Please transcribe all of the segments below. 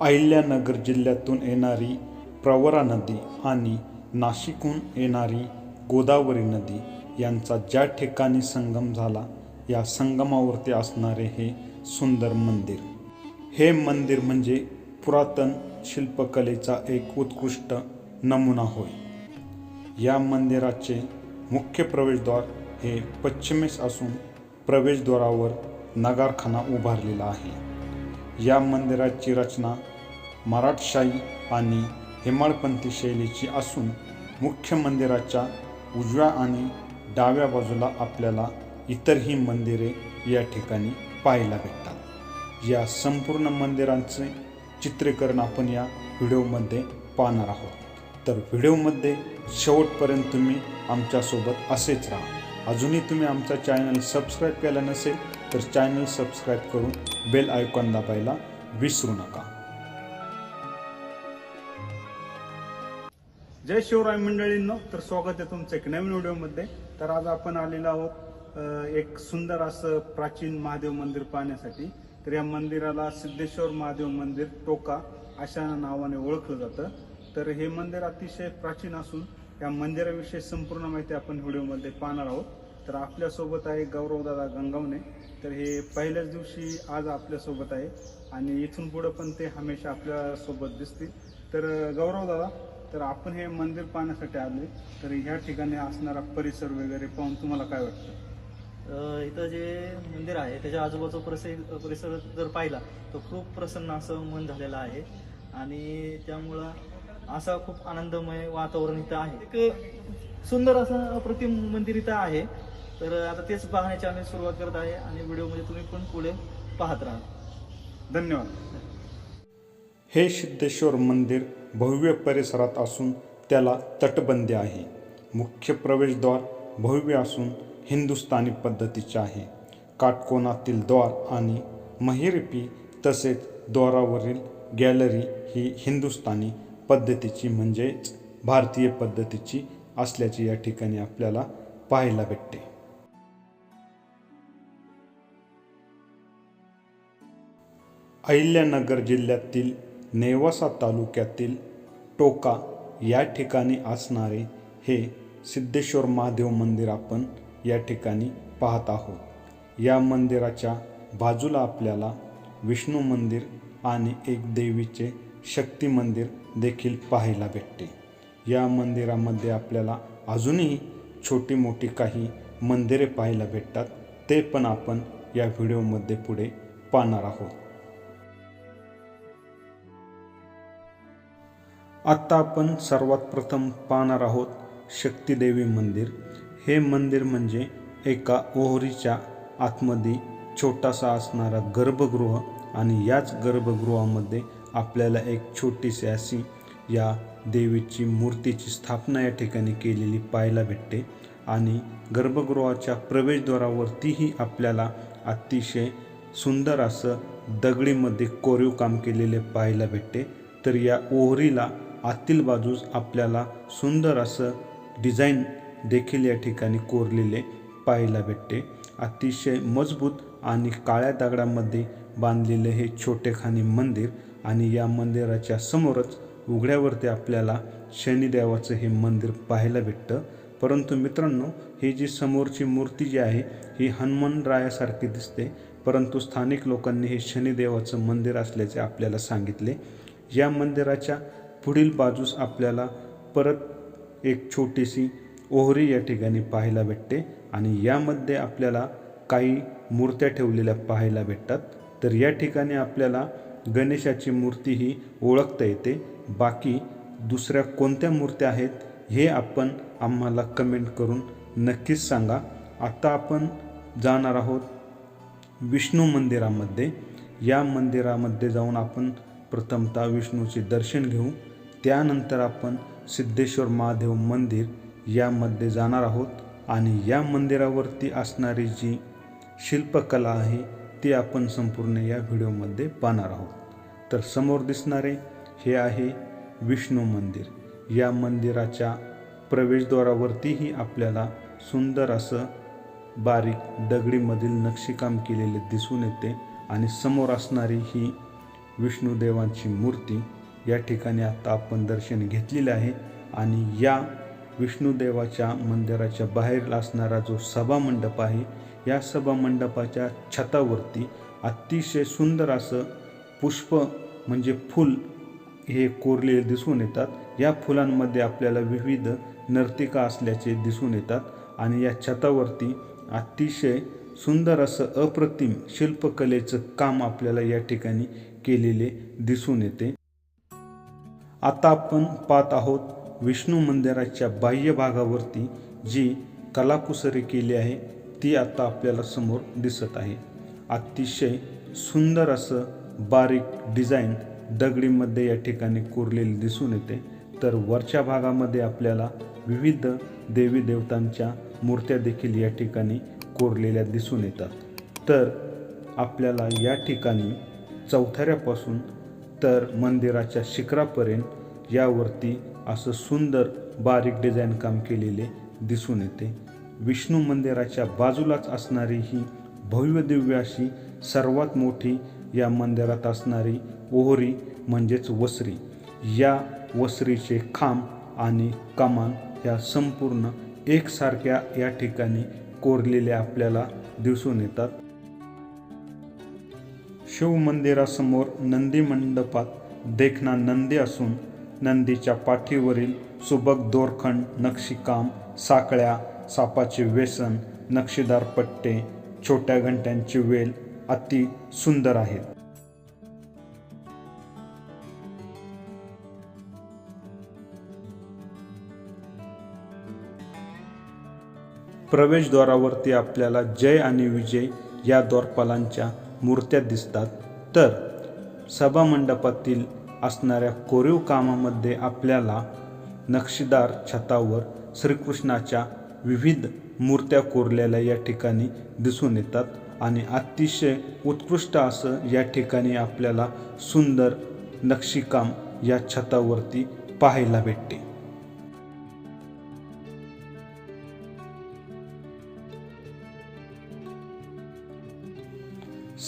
अहिल्यानगर जिल्ह्यातून येणारी प्रवरा नदी आणि नाशिकहून येणारी गोदावरी नदी यांचा ज्या ठिकाणी संगम झाला या संगमावरती असणारे हे सुंदर मंदिर. हे मंदिर म्हणजे पुरातन शिल्पकलेचा एक उत्कृष्ट नमुना होय. या मंदिराचे मुख्य प्रवेशद्वार हे पश्चिमेस असून प्रवेशद्वारावर नगारखाना उभारलेला आहे. या मंदिराची रचना मराठशाही आणि हेमाळपंथी शैलीची असून मुख्य मंदिराच्या उजव्या आणि डाव्या बाजूला आपल्याला इतरही मंदिरे या ठिकाणी पाहायला भेटतात. या संपूर्ण मंदिरांचे चित्रीकरण आपण या व्हिडिओमध्ये पाहणार आहोत. तर व्हिडिओमध्ये शेवटपर्यंत तुम्ही आमच्यासोबत असेच राहा. अजूनही तुम्ही आमचा चॅनल सबस्क्राईब केला नसेल तर चॅनल सबस्क्राईब करून बेल आयकॉन दाबायला विसरू नका. जय शिवराय मंडळींनो तर स्वागत आहे तुमचं एक नवीन व्हिडिओमध्ये. तर आज आपण आलेलो आहोत एक सुंदर असं प्राचीन महादेव मंदिर पाहण्यासाठी. तर या मंदिराला सिद्धेश्वर महादेव मंदिर टोका अशा नावाने ओळखलं जातं. तर हे मंदिर अतिशय प्राचीन असून या मंदिराविषयी संपूर्ण माहिती आपण व्हिडिओमध्ये पाहणार आहोत. तर आपल्यासोबत आहे गौरवदादा गंगावणे. तर हे पहिल्याच दिवशी आज आपल्यासोबत आहे. आणि इथून पुढं पण ते हमेशा आपल्यासोबत दिसतील. तर गौरव दादा तर आपण हे मंदिर पाहण्यासाठी आले तर ह्या ठिकाणी असणारा परिसर वगैरे पाहून तुम्हाला काय वाटतं? इथं जे मंदिर आहे त्याच्या आजूबाजूचा परिसर परिसर जर पाहिला तर खूप प्रसन्न असं मन झालेलं आहे. आणि त्यामुळं असा खूप आनंदमय वातावरण इथं आहे. एक सुंदर असं अप्रतिम मंदिर इथं आहे. तर आता तेच पाहण्याची आम्ही सुरुवात करत आहे आणि व्हिडिओमध्ये तुम्ही पण पुढे पाहत राहा. धन्यवाद. हे सिद्धेश्वर मंदिर भव्य परिसरात असून त्याला तटबंदी आहे. मुख्य प्रवेशद्वार भव्य असून हिंदुस्थानी पद्धतीचे आहे. काटकोनातील द्वार आणि महिरपी तसेच द्वारावरील गॅलरी ही हिंदुस्थानी पद्धतीची म्हणजेच भारतीय पद्धतीची असल्याची या ठिकाणी आपल्याला पाहायला भेटते. अहिल्यानगर जिल्ह्यातील नेवासा तालुक्यातील टोका या ठिकाणी असणारे हे सिद्धेश्वर महादेव मंदिर आपण या ठिकाणी पाहत आहोत. या मंदिराच्या बाजूला आपल्याला विष्णू मंदिर आणि एक देवीचे शक्ती मंदिर देखील पाहायला भेटते. या मंदिरामध्ये आपल्याला अजूनही छोटी मोठी काही मंदिरे पाहायला भेटतात ते पण आपण या व्हिडिओमध्ये पुढे पाहणार आहोत. आत्ता आपण सर्वात प्रथम पाहणार आहोत शक्तिदेवी मंदिर. हे मंदिर म्हणजे एका ओहरीच्या आतमध्ये छोटासा असणारा गर्भगृह आणि याच गर्भगृहामध्ये आपल्याला एक छोटीशी अशी या देवीची मूर्तीची स्थापना या ठिकाणी केलेली पाहायला भेटते आणि गर्भगृहाच्या प्रवेशद्वारावरतीही आपल्याला अतिशय सुंदर असं दगडीमध्ये कोरीव काम केलेले पाहायला भेटते. तर या ओहरीला आतील बाजूस आपल्याला सुंदर असं डिझाईन देखील या ठिकाणी कोरलेले पाहायला भेटते. अतिशय मजबूत आणि काळ्या दगडामध्ये बांधलेले हे छोटेखानी मंदिर आणि या मंदिराच्या समोरच उघड्यावरती आपल्याला शनिदेवाचं हे मंदिर पाहायला भेटतं. परंतु मित्रांनो ही जी समोरची मूर्ती जी आहे ही हनुमान रायासारखी दिसते. परंतु स्थानिक लोकांनी हे शनिदेवाचं मंदिर असल्याचे आपल्याला सांगितले. या मंदिराच्या पुढील बाजूस आपल्याला परत एक छोटीशी ओहरी या ठिकाणी पाहायला भेटते आणि यामध्ये आपल्याला काही मूर्त्या ठेवलेल्या पाहायला भेटतात. तर या ठिकाणी आपल्याला गणेशाची मूर्ती ही ओळखता येते. बाकी दुसऱ्या कोणत्या मूर्त्या आहेत हे आपण आम्हाला कमेंट करून नक्कीच सांगा. आता आपण जाणार आहोत विष्णू मंदिरामध्ये. या मंदिरामध्ये जाऊन आपण प्रथमतः विष्णूचे दर्शन घेऊ त्यानंतर आपण सिद्धेश्वर महादेव मंदिर यामध्ये जाणार आहोत. आणि या मंदिरावरती असणारी जी शिल्पकला आहे ती आपण संपूर्ण या व्हिडिओमध्ये पाहणार आहोत. तर समोर दिसणारे हे आहे विष्णू मंदिर. या मंदिराच्या प्रवेशद्वारावरतीही आपल्याला सुंदर असं बारीक दगडीमधील नक्षीकाम केलेले दिसून येते. आणि समोर असणारी ही विष्णुदेवांची मूर्ती या ठिकाणी आता आपण दर्शन घेतलेले आहे. आणि या विष्णुदेवाच्या मंदिराच्या बाहेर असणारा जो सभामंडप आहे या सभामंडपाच्या छतावरती अतिशय सुंदर असं पुष्प म्हणजे फूल हे कोरलेले दिसून येतात. या फुलांमध्ये आपल्याला विविध नर्तिका असल्याचे दिसून येतात आणि या छतावरती अतिशय सुंदर असं अप्रतिम शिल्पकलेचं काम आपल्याला या ठिकाणी केलेले दिसून येते. आता आपण पाहत आहोत विष्णू मंदिराच्या बाह्य भागावरती जी कलाकुसरी केली आहे ती आता आपल्याला समोर दिसत आहे. अतिशय सुंदर असं बारीक डिझाईन दगडीमध्ये या ठिकाणी कोरलेली दिसून येते. तर वरच्या भागामध्ये आपल्याला विविध देवी देवतांच्या मूर्त्या देखील या ठिकाणी कोरलेल्या दिसून येतात. तर आपल्याला या ठिकाणी चौथऱ्यापासून तर मंदिराच्या शिखरापर्यंत यावरती असं सुंदर बारीक डिझाईन काम केलेले दिसून येते. विष्णू मंदिराच्या बाजूलाच असणारी ही भव्य दिव्य अशी सर्वात मोठी या मंदिरात असणारी ओहरी म्हणजेच वसरी. या वसरीचे खांब आणि कमान ह्या संपूर्ण एकसारख्या या ठिकाणी कोरलेल्या आपल्याला दिसून येतात. शिवमंदिरासमोर नंदी मंडपात देखना नंदी असून नंदीच्या पाठीवरील सुबक दोरखंड नक्षीकाम साकळ्या सापाचे व्यसन नक्षीदार पट्टे छोट्या घंट्यांची वेल अति सुंदर आहेत. प्रवेशद्वारावरती आपल्याला जय आणि विजय या द्वारपालांच्या मूर्त्या दिसतात. तर सभामंडपातील असणाऱ्या कोरीव कामामध्ये आपल्याला नक्षीदार छतावर श्रीकृष्णाच्या विविध मूर्त्या कोरलेल्या या ठिकाणी दिसून येतात आणि अतिशय उत्कृष्ट असं या ठिकाणी आपल्याला सुंदर नक्षीकाम या छतावरती पाहायला भेटते.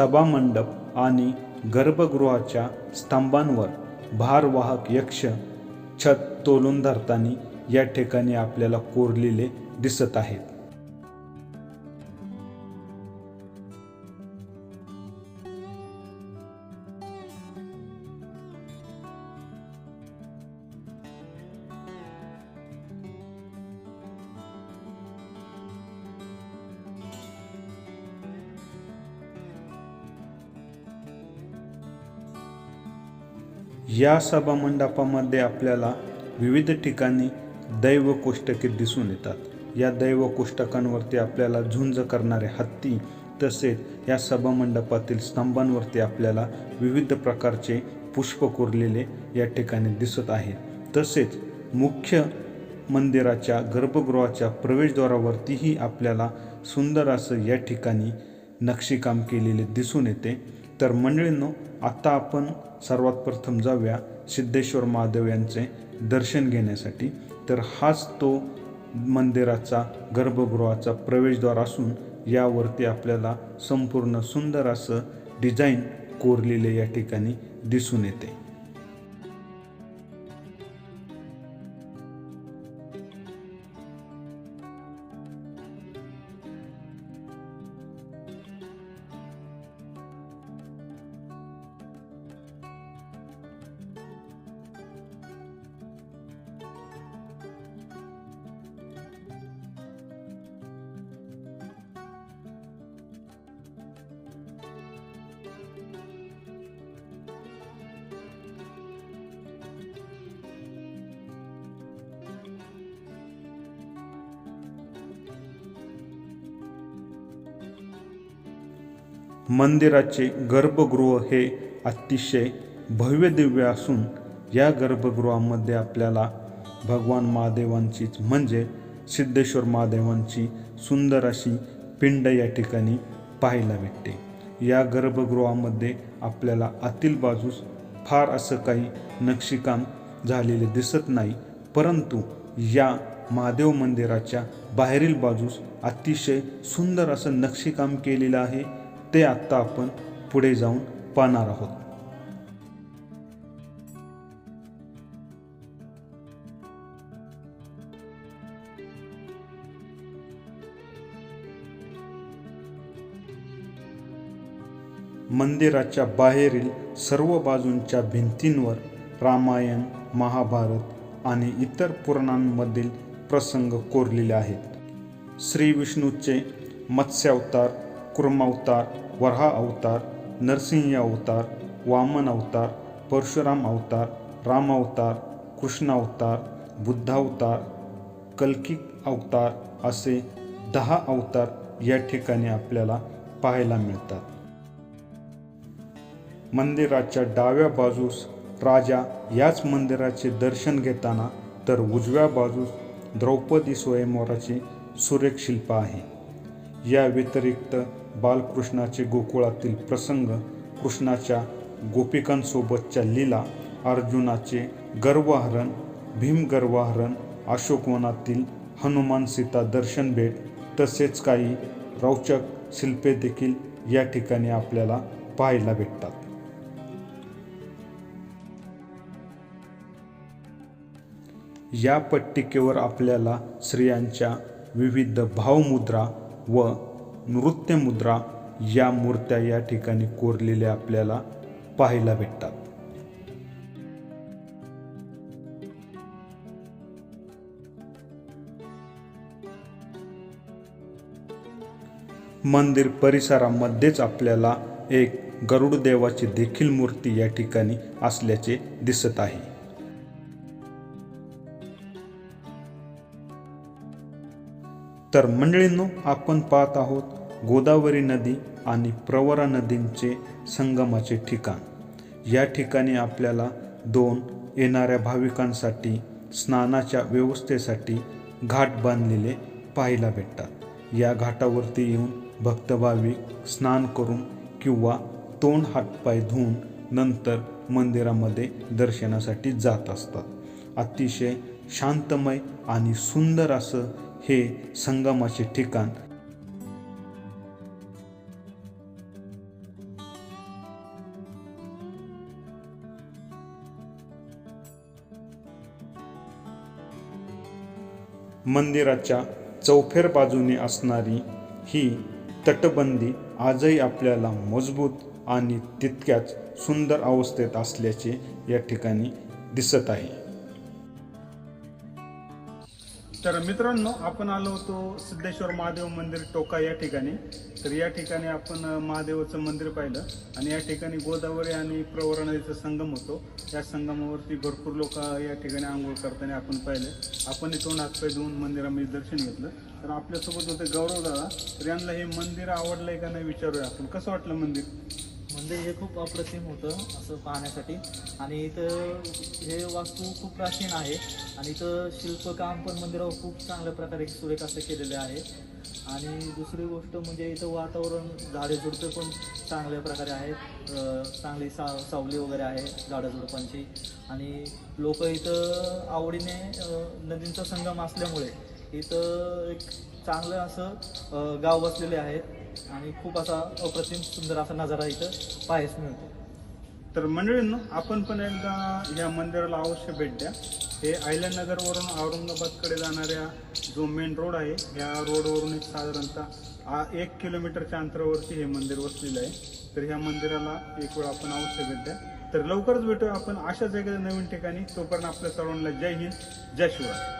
सभामंडप आणि गर्भगृहाच्या स्तंभांवर भारवाहक यक्ष छत तोलून धरताना या ठिकाणी आपल्याला कोरलेले दिसत आहेत. या सभामंडपामध्ये आपल्याला विविध ठिकाणी दैव कोष्टके दिसून येतात. या दैव कोष्टकांवरती आपल्याला झुंज करणारे हत्ती तसेच या सभामंडपातील स्तंभांवरती आपल्याला विविध प्रकारचे पुष्प कोरलेले या ठिकाणी दिसत आहे. तसेच मुख्य मंदिराच्या गर्भगृहाच्या प्रवेशद्वारावरतीही आपल्याला सुंदर असं या ठिकाणी नक्षीकाम केलेले दिसून येते. तर मंडळींनो आता आपण सर्वात प्रथम जाऊया सिद्धेश्वर महादेव यांचे दर्शन घेण्यासाठी. तर हाच तो मंदिराचा गर्भगृहाचा प्रवेशद्वार असून यावरती आपल्याला संपूर्ण सुंदर असं डिझाईन कोरलेले या ठिकाणी दिसून येते. मंदिराचे गर्भगृह हे अतिशय भव्य दिव्य असून या गर्भगृहामध्ये आपल्याला भगवान महादेवांचीच म्हणजे सिद्धेश्वर महादेवांची सुंदर अशी पिंड या ठिकाणी पाहायला भेटते. या गर्भगृहामध्ये आपल्याला आतील बाजूस फार असं काही नक्षीकाम झालेले दिसत नाही परंतु या महादेव मंदिराच्या बाहेरील बाजूस अतिशय सुंदर असं नक्षीकाम केलेलं आहे. ते आत्ता आपण पुढे जाऊन पाहणार आहोत. मंदिराच्या बाहेरील सर्व बाजूंच्या भिंतींवर रामायण महाभारत आणि इतर पुराणांमधील प्रसंग कोरलेले आहेत. श्री विष्णूचे मत्स्यावतार कुर्मावतार वराह अवतार नरसिंह अवतार वामन अवतार परशुराम अवतार राम अवतार कृष्ण अवतार बुद्धावतार कल्की अवतार असे दहा अवतार या ठिकाणी आपल्याला पाहायला मिळतात. मंदिराच्या डाव्या बाजूस राजा याच मंदिराचे दर्शन घेताना तर उजव्या बाजूस द्रौपदी स्वयंवराचे सुरेख शिल्प आहे. या व्यतिरिक्त बालकृष्णाचे गोकुळातील प्रसंग कृष्णाच्या गोपिकांसोबतच्या लीला अर्जुनाचे गर्वहरण भीमगर्वहरण अशोकवनातील हनुमान सीता दर्शन भेट तसेच काही रोचक शिल्पे देखील या ठिकाणी आपल्याला पाहायला भेटतात. या पट्टिकेवर आपल्याला स्त्रियांच्या विविध भावमुद्रा व नृत्यमुद्रा या मूर्त्या या ठिकाणी कोरलेल्या आपल्याला पाहायला भेटतात. मंदिर परिसरामध्येच आपल्याला एक गरुड देवाची देखील मूर्ती या ठिकाणी असल्याचे दिसत आहे. तर मंडळींनो आपण पाहत आहोत गोदावरी नदी आणि प्रवरा नदींचे संगमाचे ठिकाण. या ठिकाणी आपल्याला दोन येणाऱ्या भाविकांसाठी स्नानाच्या व्यवस्थेसाठी घाट बांधलेले पाहायला भेटतात. या घाटावरती येऊन भक्तभाविक स्नान करून किंवा तोंड हातपाय धुवून नंतर मंदिरामध्ये दर्शनासाठी जात असतात. अतिशय शांतमय आणि सुंदर असं हे संगमाचे ठिकाण. मंदिराच्या चौफेर बाजूने असणारी ही तटबंदी आजही आपल्याला मजबूत आणि तितक्याच सुंदर अवस्थेत असल्याचे या ठिकाणी दिसत आहे. तर मित्रांनो आपण आलो होतो सिद्धेश्वर महादेव मंदिर टोका या ठिकाणी. तर या ठिकाणी आपण महादेवाचं मंदिर पाहिलं आणि या ठिकाणी गोदावरी आणि प्रवरा नदीचा संगम होतो. या संगमावरती भरपूर लोक या ठिकाणी आंघोळ करताना आपण पाहिले. आपण इथून हातपाय देऊन मंदिरामध्ये दर्शन घेतलं. तर आपल्यासोबत होते गौरव दादा. तर यांना हे मंदिर आवडलंय का नाही विचारूया आपण. कसं वाटलं मंदिर? मंदिर हे खूप अप्रतिम होतं असं पाहण्यासाठी. आणि इथं हे वास्तू खूप प्राचीन आहे. आणि इथं शिल्पकाम पण मंदिरावर खूप चांगल्या प्रकारे सुरेख असं केलेले आहे. आणि दुसरी गोष्ट म्हणजे इथं वातावरण झाडे झुडपे पण चांगल्या प्रकारे आहेत. चांगली सा सावली वगैरे आहे झाडंझुडपांची. आणि लोक इथं आवडीने नदींचा संगम असल्यामुळे इथं एक चांगलं असं गाव बसलेले आहेत. आणि खूप असा अप्रतिम सुंदर असा नजारा इथं पाहायस मिळतो. तर मंडळींनो आपण पण एकदा या मंदिराला अवश्य भेट द्या. हे अहिल्यानगरवरून औरंगाबादकडे जाणाऱ्या जो मेन रोड आहे या रोडवरून एक साधारणतः एक किलोमीटरच्या अंतरावरती हे मंदिर वसलेलं आहे. तर ह्या मंदिराला एक वेळ आपण अवश्य भेट द्या. तर लवकरच भेटूया आपण अशाच एखाद्या नवीन ठिकाणी. तोपर्यंत आपल्या सर्वांना जय हिंद जय शिवराय.